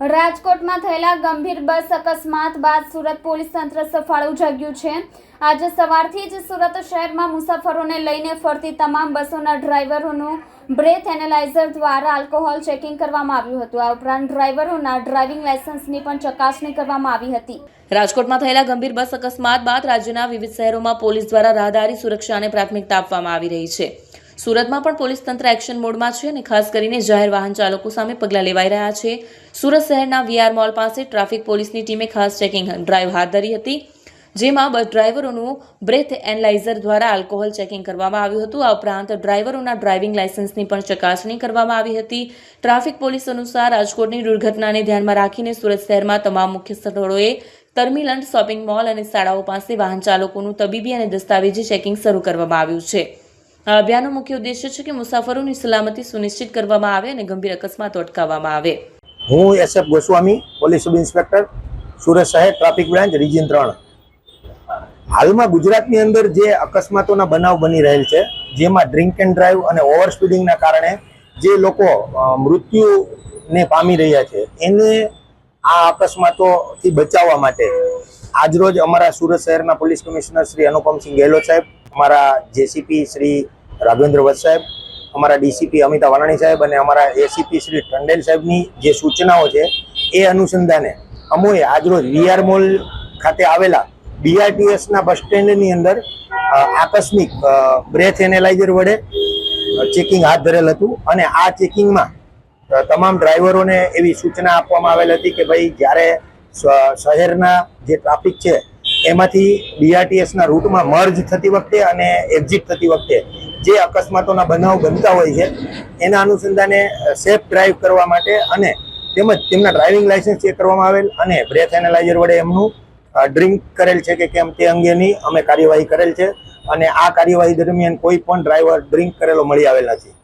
રાજકોટમાં થયેલા ગંભીર બસ અકસ્માત બાદ સુરત પોલીસ તંત્ર સફાળું જાગ્યું છે. આજે સવારથી જ સુરત શહેરમાં મુસાફરોને લઈને ફરતી તમામ બસોના ડ્રાઈવરોનું બ્રેથ એનાલાઇઝર દ્વારા આલ્કોહોલ ચેકિંગ કરવામાં આવ્યું હતું. આ ઉપરાંત ડ્રાઈવરોના ડ્રાઇવિંગ લાયસન્સની પણ ચકાસણી કરવામાં આવી હતી. રાજકોટમાં થયેલા ગંભીર બસ અકસ્માત બાદ રાજ્યના વિવિધ શહેરોમાં પોલીસ દ્વારા રાહદારી સુરક્ષાને પ્રાથમિકતા આપવામાં આવી રહી છે. સુરતમાં પણ પોલીસ તંત્ર એક્શન મોડમાં છે અને ખાસ કરીને જાહેર વાહન ચાલકો સામે પગલાં લેવાઈ રહ્યા છે. સુરત શહેરના વીઆર મોલ પાસે ટ્રાફિક પોલીસની ટીમે ખાસ ચેકિંગ ડ્રાઈવ હાથ ધરી હતી, જેમાં ડ્રાઈવરોનું બ્રેથ એનલાઇઝર દ્વારા આલ્કોહોલ ચેકિંગ કરવામાં આવ્યું હતું. આ ઉપરાંત ડ્રાઈવરોના ડ્રાઇવિંગ લાયસન્સની પણ ચકાસણી કરવામાં આવી હતી. ટ્રાફિક પોલીસ અનુસાર રાજકોટની દુર્ઘટનાને ધ્યાનમાં રાખીને સુરત શહેરમાં તમામ મુખ્ય સ્થળોએ ટર્મિનલ શોપિંગ મોલ અને શાળાઓ પાસે વાહન ચાલકોનું તબીબી અને દસ્તાવેજી ચેકિંગ શરૂ કરવામાં આવ્યું છે. આ અભિયાનનો મુખ્ય ઉદ્દેશ્ય છે કે મુસાફરોની સલામતી સુનિશ્ચિત કરવામાં આવે અને ગંભીર અકસ્માતો અટકાવવામાં આવે. હું SF Goswami, police sub inspector, Surat શહેર ટ્રાફિક બ્રાન્ચ, રિજિયન ત્રણ. હાલમાં ગુજરાતની અંદર જે અકસ્માતોના બનાવ બની રહેલ છે, જેમાં ડ્રિંક એન્ડ ડ્રાઈવ અને ઓવર સ્પીડિંગના કારણે જે લોકો મૃત્યુને પામી રહ્યા છે, એને આ અકસ્માતોથી બચાવવા માટે આજરોજ અમારા સુરત શહેરના પોલીસ કમિશનર શ્રી અનુપમસિંહ ગેહલોત સાહેબ અમારા જેસીપી શ્રી રાઘવેન્દ્ર વત્સ સાહેબ, અમારા ડીસીપી અમિતા વાલાણી સાહેબ અને અમારા એસીપી શ્રી ટંડેલ સાહેબની જે સૂચનાઓ છે, એ અનુસંધાને અમોએ આજરોજ વીઆર મોલ ખાતે આવેલા બીઆરટીએસના બસ સ્ટેન્ડની અંદર આકસ્મિક બ્રેથ એનેલાઇઝર વડે ચેકિંગ હાથ ધરેલ હતું અને આ ચેકિંગમાં તમામ ડ્રાઈવરોને એવી સૂચના આપવામાં આવેલ હતી કે ભાઈ જ્યારે શહેરના જે ટ્રાફિક છે એમાંથી બીઆરટીએસના રૂટમાં મર્જ થતી વખતે અને એક્ઝિટ થતી વખતે જે અકસ્માતોના બનાવ બનતા હોય છે, એના અનુસંધાને સેફ ડ્રાઈવ કરવા માટે અને તેમજ તેમના ડ્રાઇવિંગ લાયસન્સ ચેક કરવામાં આવેલ અને બ્રેથ એનાલાઇઝર વડે એમનું ડ્રિંક કરેલ છે કે કેમ તે અંગેની અમે કાર્યવાહી કરેલ છે અને આ કાર્યવાહી દરમિયાન કોઈ પણ ડ્રાઈવર ડ્રિંક કરેલો મળી આવેલ નથી.